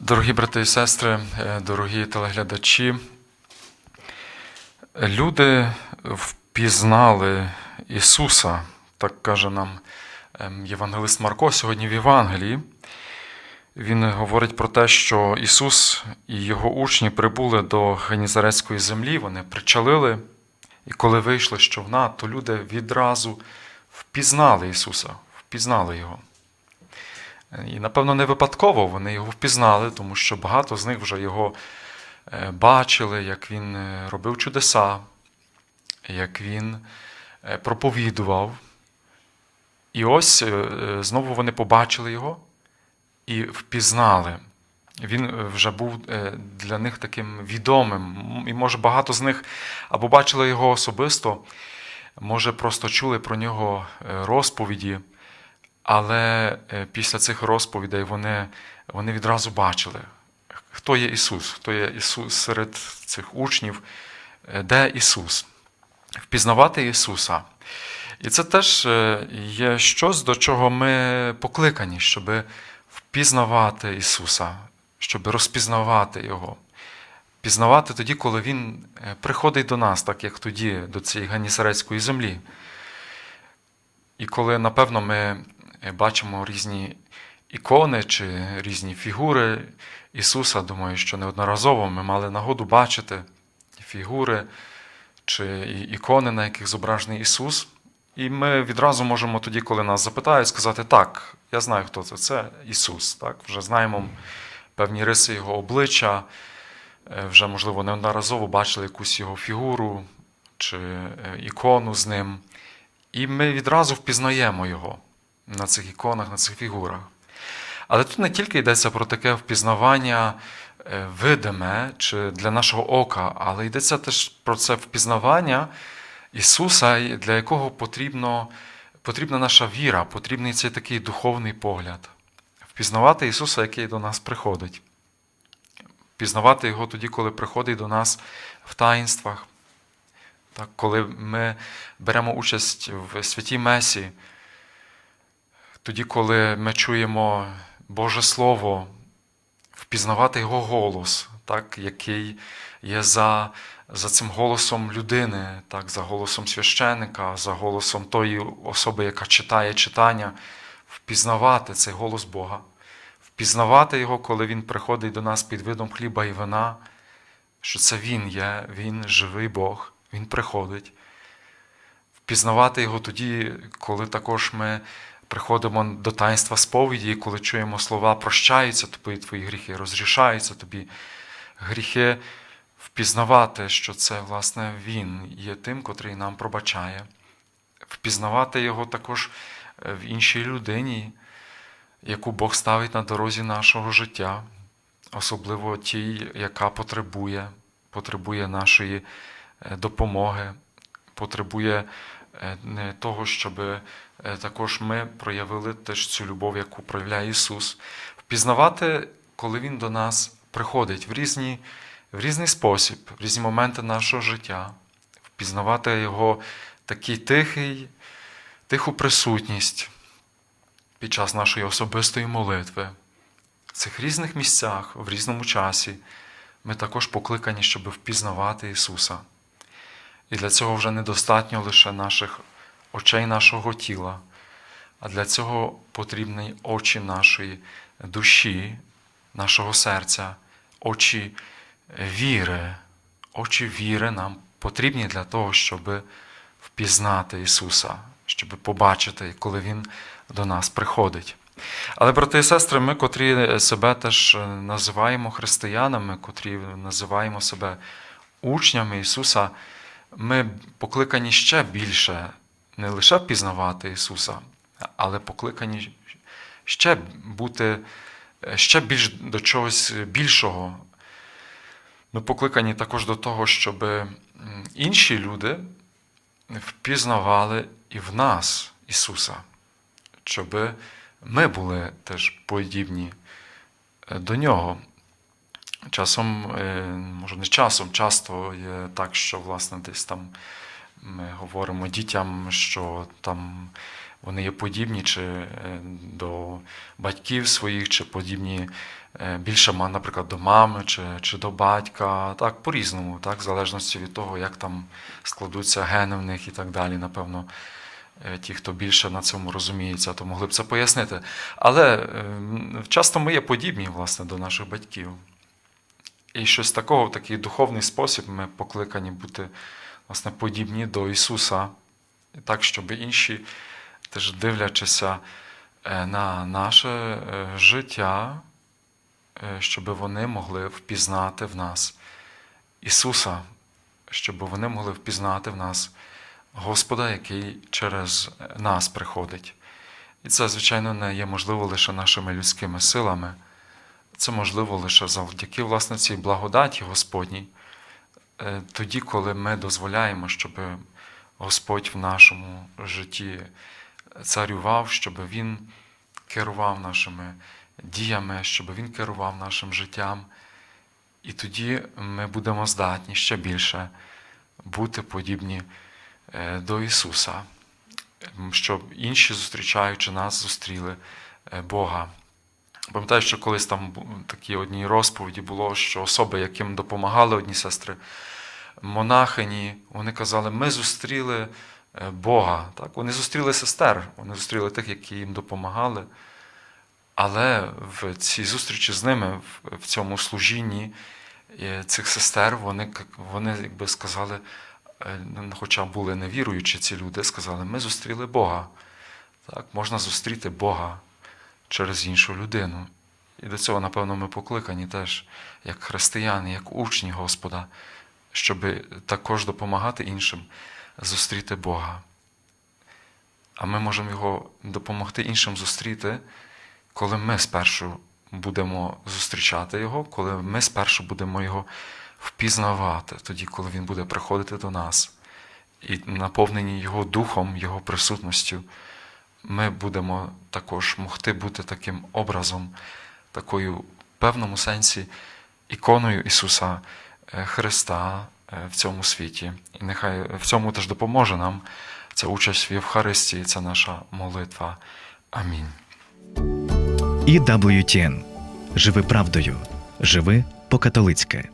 Дорогі брати і сестри, е, дорогі телеглядачі, люди впізнали Ісуса, так каже нам ем, Євангелист Марко сьогодні в Євангелії. Він говорить про те, що Ісус і Його учні прибули до Генізарецької землі, вони причалили, і коли вийшли з човна, то люди відразу впізнали Ісуса, впізнали Його. І, напевно, не випадково вони його впізнали, тому що багато з них вже його е, бачили, як він е, робив чудеса, як він е, проповідував. І ось знову вони побачили його і впізнали. Він вже був для них таким відомим. І, може, багато з них або бачили його особисто, може, просто чули про нього розповіді. Але е, після цих розповідей вони, вони відразу бачили, хто є Ісус, хто є Ісус серед цих учнів, е, де Ісус. Впізнавати Ісуса. І це теж е, є щось, до чого ми покликані, щоб впізнавати Ісуса, щоб розпізнавати Його. Пізнавати тоді, коли Він приходить до нас, так як тоді, до цієї Ганісарецької землі. І коли, напевно, ми бачимо різні ікони чи різні фігури Ісуса, думаю, що неодноразово ми мали нагоду бачити фігури чи ікони, на яких зображений Ісус. І ми відразу можемо тоді, коли нас запитають, сказати: так, я знаю, хто це. Це Ісус. Так? Вже знаємо певні риси Його обличчя, е, вже, можливо, неодноразово бачили якусь його фігуру чи е, ікону з ним. І ми відразу впізнаємо його на цих іконах, на цих фігурах. Але тут не тільки йдеться про таке впізнавання е, видиме чи для нашого ока, але йдеться теж про це впізнавання Ісуса, для якого потрібно, потрібна наша віра, потрібний цей такий духовний погляд. Впізнавати Ісуса, який до нас приходить. Впізнавати Його тоді, коли приходить до нас в таїнствах. Так, коли ми беремо участь в святій Месі, тоді, коли ми чуємо Боже Слово, впізнавати Його голос, так, який є за, за цим голосом людини, так, за голосом священика, за голосом тої особи, яка читає читання, впізнавати цей голос Бога, впізнавати Його, коли Він приходить до нас під видом хліба і вина, що це Він є, Він живий Бог. Він приходить. Впізнавати його тоді, коли також ми приходимо до таїнства сповіді, і коли чуємо слова прощаються тобі твої гріхи, розрішаються тобі гріхи, впізнавати, що це, власне, Він є тим, котрий нам пробачає. Впізнавати його також е, в іншій людині, яку Бог ставить на дорозі нашого життя, особливо тій, яка потребує, потребує нашої е, допомоги, потребує того, щоб е, також ми проявили теж цю любов, яку проявляє Ісус. Впізнавати, коли Він до нас приходить в, різні, в різний спосіб, в різні моменти нашого життя, впізнавати Його такий тихий, тиху присутність під час нашої особистої молитви. В цих різних місцях, в різному часі, ми також покликані, щоб впізнавати Ісуса. І для цього вже недостатньо лише наших очей нашого тіла, а для цього потрібні очі нашої душі, нашого серця, очі віри. Очі віри нам потрібні для того, щоб впізнати Ісуса, щоб побачити, коли Він до нас приходить. Але, брати і сестри, ми, котрі себе теж називаємо християнами, котрі називаємо себе учнями Ісуса, ми покликані ще більше не лише впізнавати Ісуса, але покликані ще бути ще більш до чогось більшого. Ми покликані також до того, щоб інші люди впізнавали і в нас Ісуса, щоб ми були теж подібні до Нього. Часом, е, може, не часом, часто є так, що власне десь там ми говоримо дітям, що там вони є подібні чи е, до батьків своїх, чи подібні е, більше, наприклад, до мами чи, чи до батька. Так, по-різному, так, в залежності від того, як там складуться гени в них і так далі, напевно. Ті, хто більше на цьому розуміється, то могли б це пояснити. Але часто ми є подібні, власне, до наших батьків. І щось такого, в такий духовний спосіб ми покликані бути власне, подібні до Ісуса, так, щоб інші, теж дивлячися е, на наше е, життя, е, щоб вони могли впізнати в нас Ісуса, щоб вони могли впізнати в нас Господа, який через нас приходить. І це, звичайно, не є можливо лише нашими людськими силами. Це можливо лише завдяки власне цій благодаті Господній, Е, тоді, коли ми дозволяємо, щоб Господь в нашому житті царював, щоб Він керував нашими діями, щоб Він керував нашим життям. І тоді ми будемо здатні ще більше бути подібні е, до Ісуса, щоб інші, зустрічаючи нас, зустріли е, Бога. Пам'ятаю, що колись там такі одній розповіді було, що особи, яким допомагали одні сестри, монахині, вони казали, ми зустріли е, Бога. Так? Вони зустріли сестер, вони зустріли тих, які їм допомагали. Але в цій зустрічі з ними, в- цьому служінні е, цих сестер, вони, вони якби сказали, е, ну, хоча були невіруючі ці люди, сказали, ми зустріли Бога. Так? Можна зустріти Бога через іншу людину. І до цього, напевно, ми покликані теж, як християни, як учні Господа, щоб також допомагати іншим зустріти Бога. А ми можемо його допомогти іншим зустріти, коли ми спершу будемо зустрічати Його, коли ми спершу будемо Його впізнавати, тоді, коли Він буде приходити до нас. І наповнені Його духом, Його присутністю, ми будемо також могти бути таким образом, такою в певному сенсі іконою Ісуса е, Христа е, в цьому світі. І нехай в цьому теж допоможе нам ця участь в Євхаристії, це наша молитва. Амінь. EWTN. Живи правдою. Живи по-католицьки.